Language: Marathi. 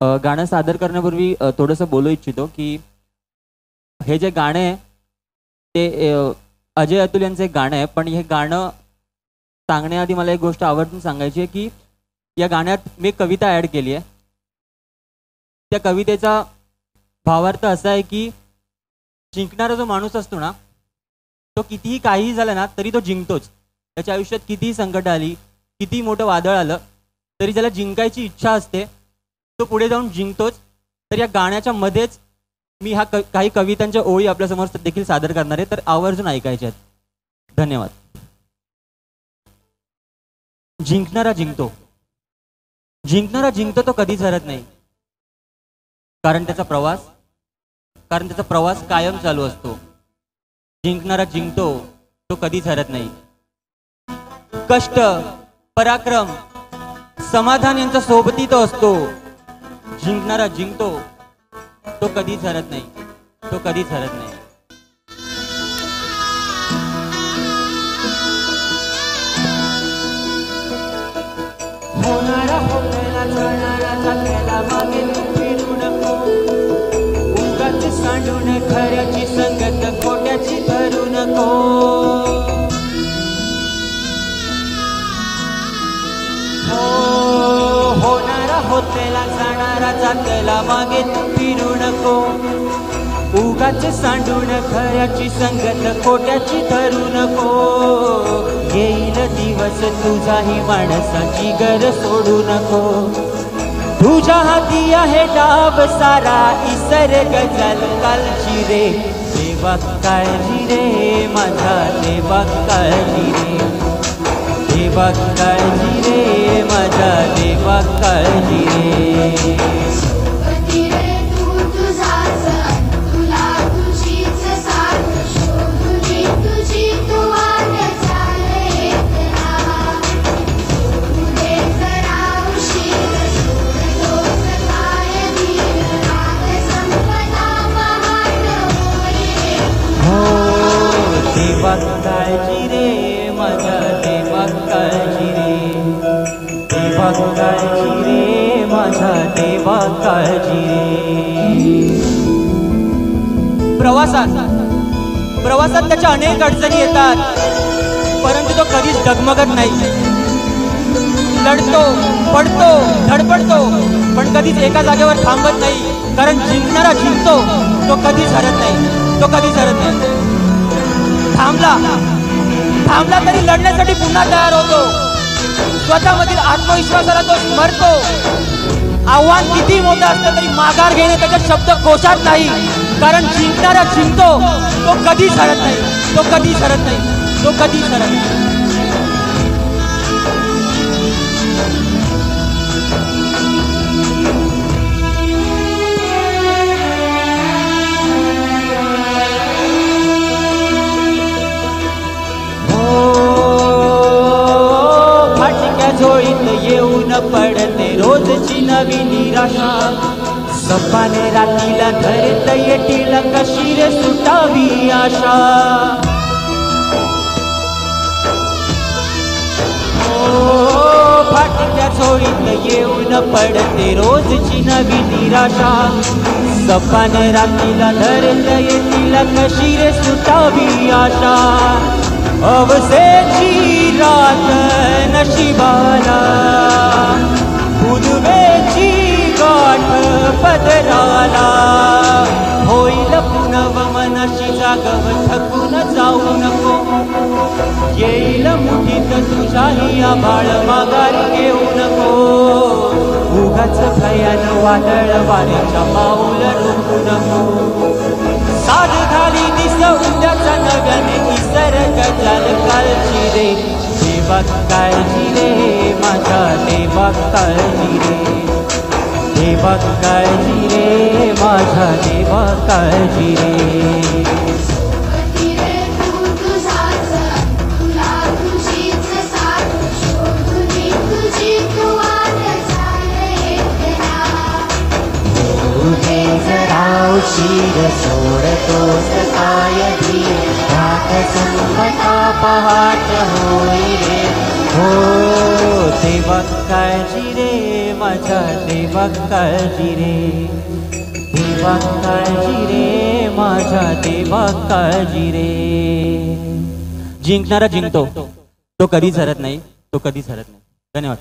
गाणं सादर करण्यापूर्वी थोडंसं बोलू इच्छितो की हे जे गाणं आहे ते अजय अतुल यांचं एक गाणं आहे पण हे गाणं सांगण्याआधी मला एक गोष्ट आवर्जून सांगायची आहे की या गाण्यात मी कविता ॲड केली आहे. त्या कवितेचा भावार्थ असा आहे की जिंकणारा जो माणूस असतो ना तो कितीही काहीही झालं ना तरी तो जिंकतोच. त्याच्या आयुष्यात कितीही संकट आली कितीही मोठं वादळ आलं तरी ज्याला जिंकायची इच्छा असते तो पुढे जाऊन जिंकतोच. तर या गाण्याच्या मध्येच मी हा काही कवितांच्या ओळी आपल्यासमोर देखील सादर करणार आहे. तर आवर्जून ऐकायच्या आहेत. धन्यवाद. जिंकणारा जिंकतो. जिंकणारा जिंकतो तो कधीच हरत नाही. कारण त्याचा प्रवास कारण त्याचा प्रवास कायम चालू असतो. जिंकणारा जिंकतो तो कधीच हरत नाही. कष्ट पराक्रम समाधान यांचा सोबती तो असतो. जिंकणारा जिंकतो तो कधीच हरत नाही. तो कधीच हरत नाही. होणारा होणारा मागे फिरू नको उगाच सांडून खऱ्याची होणारा जाणारा जात्याला मागे तू फिरू नको. उगाच सांडून खऱ्याची संगत खोट्याची धरू नको. येईल दिवस तुझाही माणसाची गर सोडू नको. तुझ्या हाती आहे डाब सारा इसर गजल कालची रे. देवा काळजी रे माझा देवा काळजी रे. देवा काळजी रे माझा काळजी रे माझा देवा काळजी रे. प्रवासात प्रवासात त्याच्या अनेक अडचणी येतात परंतु तो कधीच डगमगत नाही. लढतो पडतो धडपडतो पण कधीच एका जागेवर थांबत नाही कारण जिंकणारा जिंकतो तो कधीच हरत नाही तो कधीच हरत नाही. थांबला थांबला तरी लढण्यासाठी पुन्हा तयार होतो. स्वतःमधील आत्मविश्वासाला तो स्मरतो आव्हान किती मोठं असलं तरी माघार घेणे त्याच्या शब्द कोशात नाही. कारण जिंकणारा जिंकतो तो कधीच हरत नाही. तो कधीच हरत नाही. तो कधीच हरत नाही. नवी निराशा. सपाने रात्रीला धरत येतील कशी रे सुटावी आशा. फाटक्या झोळीत येऊन पडते रोजची नवी निराशा. सपान रात्रीला धरत येतील कशी रे सुटावी आशा. अवसेची रात नशिबाला मनाशी थकून जाऊ नको. येईल मुठीत तुझाही आभाळ माघारी घेऊ नको. उगाच भयान वादळ वाऱ्याच्या पाऊल रोखू नको. साध घाली दिस उद्याचा नव्याने इसर गजाल काळजी रे. देवा काळजी रे माझ्या देवा काळजी रे. देवा काळजी रे माझ्या देवा काळजी रे. शिर रे सोडतोस काय रात संपता पहाट होई रे. हो देवा काळजी रे माझ्या देवा काळजी रे देवा काळजी रे माझ्या देवा काळजी रे जिंकणारा जिंकतो. तो कधीच हरत नाही तो कधीच हरत नाही. धन्यवाद.